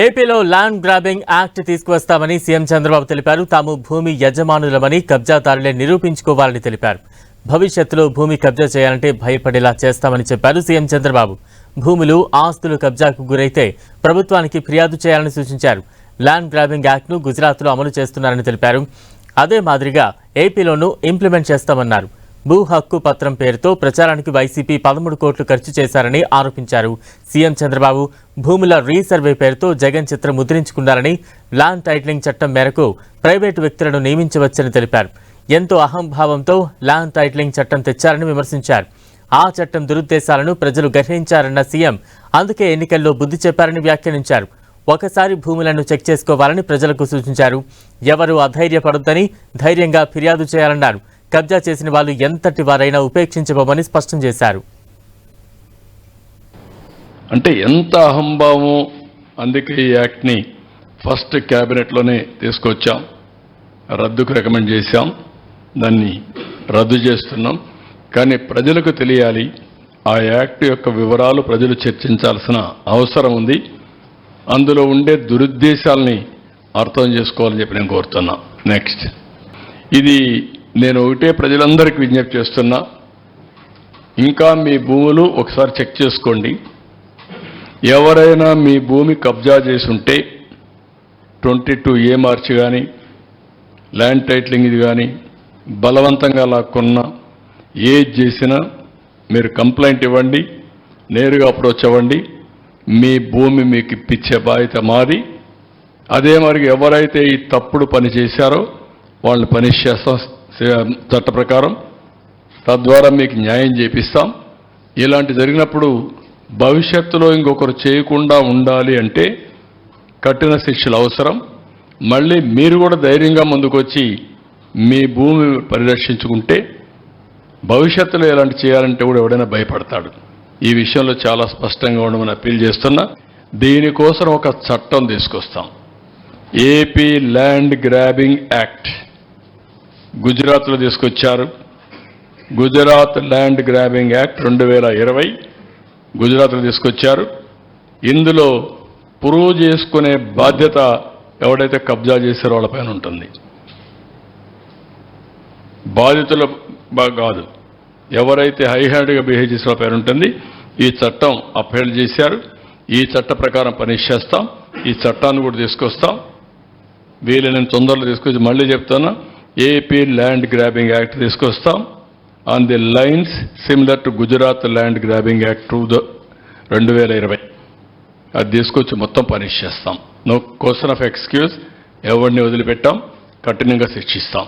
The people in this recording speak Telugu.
ఏపీలో ల్యాండ్ గ్రాబింగ్ యాక్ట్ తీసుకువస్తామని సీఎం చంద్రబాబు తెలిపారు. తాము భూమి యజమానులమని కబ్జాదారులే నిరూపించుకోవాలని తెలిపారు. భవిష్యత్తులో భూమి కబ్జా చేయాలంటే భయపడేలా చేస్తామని చెప్పారు సీఎం చంద్రబాబు. భూములు ఆస్తులు కబ్జాకు గురైతే ప్రభుత్వానికి ఫిర్యాదు చేయాలని సూచించారు. ల్యాండ్ గ్రాబింగ్ యాక్ట్ను గుజరాత్లో అమలు చేస్తున్నారని తెలిపారు. అదే మాదిరిగా ఏపీలోనూ ఇంప్లిమెంట్ చేస్తామన్నారు. భూ హక్కు పత్రం పేరుతో ప్రచారానికి వైసీపీ పదమూడు కోట్లు ఖర్చు చేశారని ఆరోపించారు. సీఎం చంద్రబాబు భూముల రీసర్వే పేరుతో జగన్ చిత్రం ముద్రించుకున్నారని ల్యాండ్ టైటిలింగ్ చట్టం మేరకు ప్రైవేటు వ్యక్తులను నియమించవచ్చని తెలిపారు. ఎంతో అహంభావంతో ల్యాండ్ టైటిలింగ్ చట్టం తెచ్చారని విమర్శించారు. ఆ చట్టం దురుద్దేశాలను ప్రజలు గ్రహించారన్న సీఎం అందుకే ఎన్నికల్లో బుద్ధి చెప్పారని వ్యాఖ్యానించారు. ఒకసారి భూములను చెక్ చేసుకోవాలని ప్రజలకు సూచించారు. ఎవరు అధైర్యపడొద్దని ధైర్యంగా ఫిర్యాదు చేయాలన్నారు. కబ్జా చేసిన వాళ్ళు ఎంతటి వారైనా ఉపేక్షించబోమని స్పష్టం చేశారు. అంటే ఎంత అహంభావం అందుకే ఈ యాక్ట్ని ఫస్ట్ క్యాబినెట్లోనే తీసుకొచ్చాం. రద్దుకు రికమెండ్ చేశాం. దాన్ని రద్దు చేస్తున్నాం. కానీ ప్రజలకు తెలియాలి ఆ యాక్ట్ యొక్క వివరాలు ప్రజలు చర్చించాల్సిన అవసరం ఉంది. అందులో ఉండే దురుద్దేశాలని అర్థం చేసుకోవాలని చెప్పి నేను కోరుతున్నా. నెక్స్ట్. ఇది నేను ఒకటే ప్రజలందరికీ విజ్ఞప్తి చేస్తున్నా. ఇంకా మీ భూములు ఒకసారి చెక్ చేసుకోండి. ఎవరైనా మీ భూమి కబ్జా చేసి ఉంటే ట్వంటీ టూ ఏ మార్చి కానీ ల్యాండ్ టైటిలింగ్ ఇది కానీ బలవంతంగా లాక్కున్నా ఏది చేసినా మీరు కంప్లైంట్ ఇవ్వండి నేరుగా అప్రోచ్ అవ్వండి మీ భూమి మీకు ఇప్పించే బాధ్యత మాది. అదే మరి ఎవరైతే ఈ తప్పుడు పని చేశారో వాళ్ళని పనిష్ చేస్తాం చట్ట ప్రకారం తద్వారా మీకు న్యాయం చేపిస్తాం. ఇలాంటి జరిగినప్పుడు భవిష్యత్తులో ఇంకొకరు చేయకుండా ఉండాలి అంటే కఠిన శిక్షలు అవసరం. మళ్ళీ మీరు కూడా ధైర్యంగా ముందుకొచ్చి మీ భూమి పరిరక్షించుకుంటే భవిష్యత్తులో ఎలాంటి చేయాలంటే కూడా ఎవడైనా భయపడతాడు. ఈ విషయంలో చాలా స్పష్టంగా ఉండమని అప్పీల్ చేస్తున్నా. దీనికోసం ఒక చట్టం తీసుకొస్తాం. AP land grabbing act. గుజరాత్లో తీసుకొచ్చారు. గుజరాత్ ల్యాండ్ గ్రాబింగ్ యాక్ట్ రెండు వేల ఇరవై గుజరాత్లో తీసుకొచ్చారు. ఇందులో ప్రూవ్ చేసుకునే బాధ్యత ఎవడైతే కబ్జా చేశారో వాళ్ళపైన ఉంటుంది. బాధితుల కాదు. ఎవరైతే హైహ్యాండ్గా బిహేవ్ చేసిన వాళ్ళ పైన ఉంటుంది. ఈ చట్టం అప్హెల్డ్ చేశారు. ఈ చట్ట ప్రకారం పనిష్ చేస్తాం. ఈ చట్టాన్ని కూడా తీసుకొస్తాం. వీలైన తొందరలో తీసుకొచ్చి మళ్ళీ చెప్తాను. ఏపీ ల్యాండ్ గ్రాబింగ్ యాక్ట్ తీసుకొస్తాం. On the lines similar to Gujarat land grabbing act to the రెండు వేల ఇరవై. అది తీసుకొచ్చి మొత్తం పనిష్ చేస్తాం నో క్వశ్చన్ ఆఫ్ ఎక్స్క్యూజ్ ఎవరిని వదిలిపెట్టాం? కఠినంగా శిక్షిస్తాం.